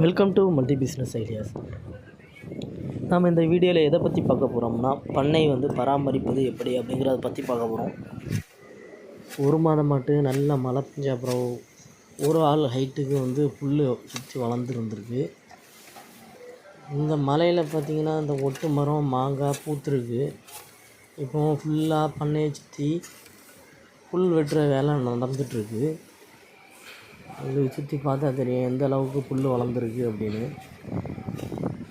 Welcome to multi business ideas நாம் இந்த வீடியோவில் எதை பற்றி பார்க்க போகிறோம்னா பண்ணை வந்து பராமரிப்பது எப்படி அப்படிங்கிறத பற்றி பார்க்க போகிறோம் ஒரு மாதம் மாட்டு நல்லா மழை பெஞ்ச அப்புறம் ஒரு ஆள் ஹைட்டுக்கு வந்து புல் சுற்றி வளர்ந்துருந்துருக்கு இந்த மலையில் பார்த்திங்கன்னா இந்த ஒட்டு மரம் மாங்காய் பூத்துருக்கு. இப்போ ஃபுல்லாக பண்ணையை சுற்றி புல் வெட்டுற வேலை நடந்துகிட்ருக்கு உங்களுக்கு சுற்றி பார்த்தா தெரியும் எந்த அளவுக்கு புல் வளர்ந்துருக்கு அப்படின்னு.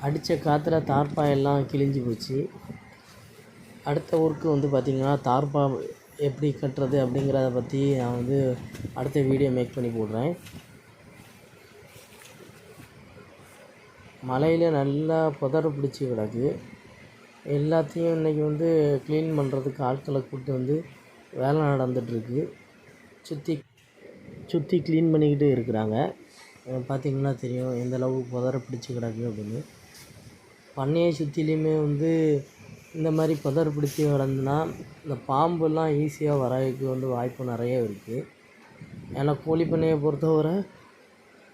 அடித்த காற்றுல தார்ப்பா எல்லாம் கிழிஞ்சு போச்சு. அடுத்த ஒர்க்கு வந்து பார்த்திங்கன்னா தார்ப்பா எப்படி கட்டுறது அப்படிங்கிறத பற்றி நான் வந்து அடுத்த வீடியோ மேக் பண்ணி போடுறேன். மலையில் நல்லா புதற பிடிச்சி கிடக்கு. எல்லாத்தையும் இன்றைக்கி வந்து க்ளீன் பண்ணுறதுக்கு ஆட்களை கூப்பிட்டு வந்து வேலை நடந்துகிட்ருக்கு சுற்றி சுற்றி க்ளீன் பண்ணிக்கிட்டு இருக்கிறாங்க. பார்த்திங்கன்னா தெரியும் எந்த அளவுக்கு புதர பிடிச்சி கிடக்கு அப்படின்னு. பண்ணையை சுற்றிலையுமே வந்து இந்த மாதிரி புதர் பிடிச்சி கிடந்துன்னா இந்த பாம்புலாம் ஈஸியாக வரதுக்கு வந்து வாய்ப்பு நிறைய இருக்குது ஏன்னா கோழி பண்ணையை பொறுத்தவரை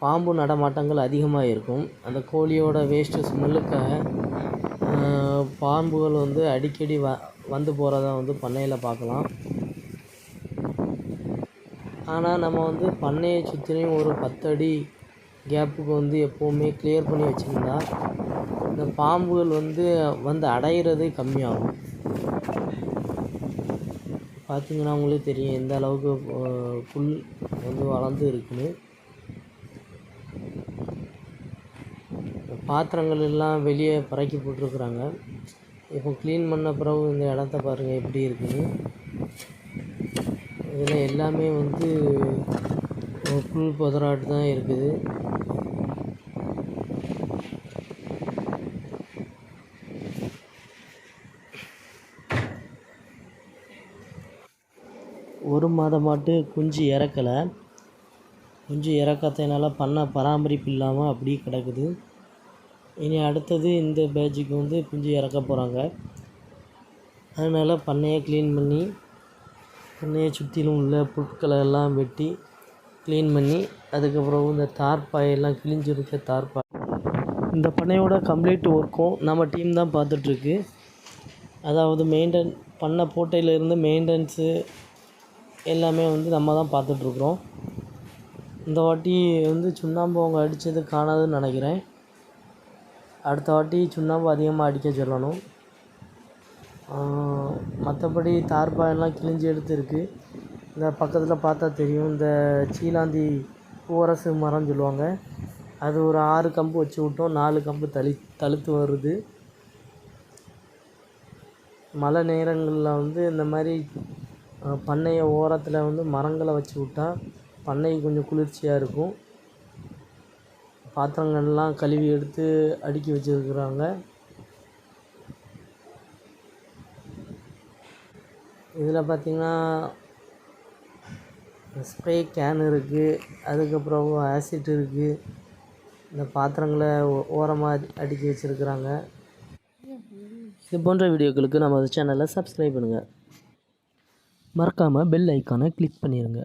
பாம்பு நடமாட்டங்கள் அதிகமாக இருக்கும். அந்த கோழியோட வேஸ்ட்டு ஸ்மெல்லுக்காக பாம்புகள் வந்து அடிக்கடி வ வந்து போகிறத வந்து பண்ணையில் பார்க்கலாம். ஆனால் நம்ம வந்து பண்ணையை சுற்றிலையும் ஒரு பத்து அடி கேப்புக்கு வந்து எப்போவுமே கிளியர் பண்ணி வச்சுருந்தா இந்த பாம்புகள் வந்து வந்து அடையிறது கம்மியாகும். பார்த்திங்கன்னா உங்களுக்கு தெரியும் எந்த அளவுக்கு புல் வந்து வளர்ந்து இருக்குன்னு. பாத்திரங்கள் எல்லாம் வெளியே பறக்கி போட்டிருக்குறாங்க. இப்போ க்ளீன் பண்ண பிறகு இந்த இடத்த பாருங்கள் எப்படி இருக்குன்னு. இதில் எல்லாமே வந்து புல் புதராட்டு தான் இருக்குது. ஒரு மாதமாட்டு குஞ்சு இறக்கலை. குஞ்சு இறக்கத்தினால பண்ண பராமரிப்பு இல்லாமல் அப்படியே கிடக்குது. இனி அடுத்தது இந்த பேட்சுக்கு வந்து குஞ்சு இறக்க போகிறாங்க. அதனால் பண்ணையை க்ளீன் பண்ணி பண்ணையை சுற்றிலும் உள்ள புட்களை எல்லாம் வெட்டி க்ளீன் பண்ணி அதுக்கப்புறம் இந்த தார்பாயெல்லாம் கிழிஞ்சிருக்க தார்ப்பாய் இந்த பண்ணையோட கம்ப்ளீட் ஒர்க்கும் நம்ம டீம் தான் பார்த்துட்ருக்கு. அதாவது மெயின்டைன் பண்ண போட்டையிலேருந்து மெயின்டெனன்ஸு எல்லாமே வந்து நம்ம தான் பார்த்துட்ருக்குறோம். இந்த வாட்டி வந்து சுண்ணாம்பு அவங்க அடித்தது காணாதுன்னு நினைக்கிறேன். அடுத்த வாட்டி சுண்ணாம்பு அதிகமாக அடிக்க சொல்லணும். மற்றபடி தார்பாயெல்லாம் கிழிஞ்சு எடுத்துருக்கு. இந்த பக்கத்தில் பார்த்தா தெரியும். இந்த சீலாந்தி பூவரசு மரம் சொல்லுவாங்க. அது ஒரு ஆறு கம்பு வச்சு விட்டோம். நாலு கம்பு தளி தழுத்து வருது. மழை நேரங்களில் வந்து இந்த மாதிரி பண்ணைய ஓரத்தில் வந்து மரங்களை வச்சு விட்டா பண்ணை கொஞ்சம் குளிர்ச்சியாக இருக்கும். பாத்திரங்கள்லாம் கழுவி எடுத்து அடுக்கி வச்சுருக்குறாங்க. இதில் பார்த்திங்கன்னா ஸ்ப்ரே கேன் இருக்குது அதுக்கப்புறம் ஆசிட் இருக்குது இந்த பாத்திரங்களை ஓரமாக அடுக்கி வச்சுருக்குறாங்க. இது போன்ற வீடியோக்களுக்கு நம்ம சேனலை சப்ஸ்கிரைப் பண்ணுங்கள் மறக்காமல் பெல் ஐக்கானை கிளிக் பண்ணிடுங்க